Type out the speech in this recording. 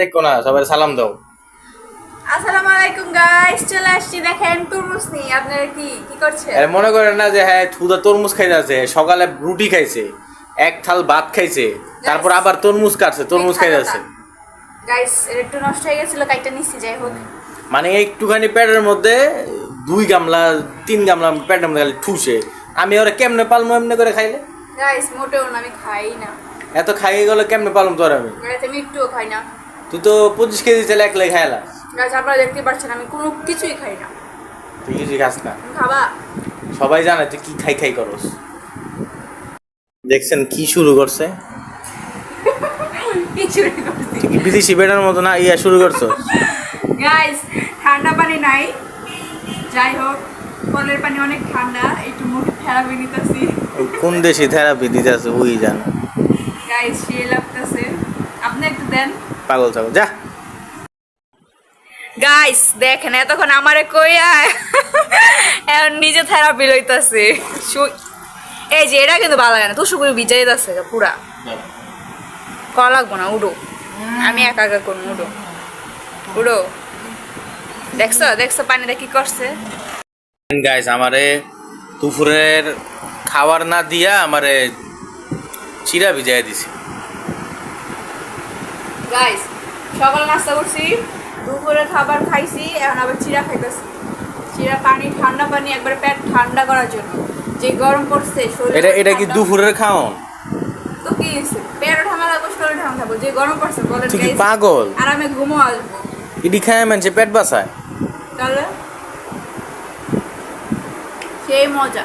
দেখো না সবাই সালাম দাও। আসসালামু আলাইকুম গাইস চলে আসছি দেখেন তরমুজ নিয়ে আপনারা কি কি করছেন? মনে করেন না যে হ্যাঁ থুদা তরমুজ খাইতে আছে সকালে রুটি খাইছে এক থাল ভাত খাইছে তারপর আবার তরমুজ কাটছে তরমুজ খাইতে আছে গাইস একটু নষ্ট হয়ে গেছিল কাইটা নিচ্ছি যাই হোক। মানে একটুখানি পেটের মধ্যে দুই গামলা তিন গামলা পেটের মধ্যে খালি ঠুসে আমি ওরা কেমনে পালমো এমনি করে খাইলে? গাইস মোটেও না আমি খাই না। এত খাইয়ে গেলে কেমনে পালম তোর আমি? আমি একটুও খাই না। তুই তো পঁচিশ কেজি ছেলে একলাই খাইলা গাইস আপনারা দেখতে পাচ্ছেন আমি কোনো কিছুই খাই না। তুই কিছু খাস না। খাবা? সবাই জানে তুই কি খাই খাই করস। দেখছেন কি শুরু করছে? কিছুই করছি তুই কি বিদেশি বেটার মতো না ইয়া শুরু করছ? গাইস ঠান্ডা পানি নাই। যাই হোক কলের পানি অনেক ঠান্ডা একটু মুখে থেরাপি নিতেছি। কোন দেশে থেরাপি দিতে আছে ওই জান। গাইস সে লাগতেছে। আপনি একটু দেন। পাগল ছাগল যা। গাইস দেখেন এতক্ষণ আমারে কইয়া এখন নিজে থেরাপি লইতাছে। এই যে এটা কিন্তু ভালো লাগে না। তুষু করে ভিজাই যাচ্ছে পুরা। করা লাগবো না উডো। আমি একা একা করব উডো। উডো। দেখছ? দেখছ পানিটা কি করছে? গাইস আমারে দুপুরের খাবার না দিয়া আমারে চিরা ভিজাই দিছে। গাইস সকাল নাস্তা করছি দুপুরে খাবার খাইছি এখন আবার চিরা খাইতেছি। চিরা পানি ঠান্ডা পানি একবার পেট ঠান্ডা করার জন্য। যে গরম পড়ছে এটা এটা কি দুপুরের খাওন তো কি হইছে? পেট ঠান্ডা লাগবে শরীর ঠান্ডা থাকব যে গরম পড়ছে বলেন guys। পাগল? আরামে ঘুমো আসব ইডি খায় মানুষে পেট বাসায় তাহলে? সেই মজা।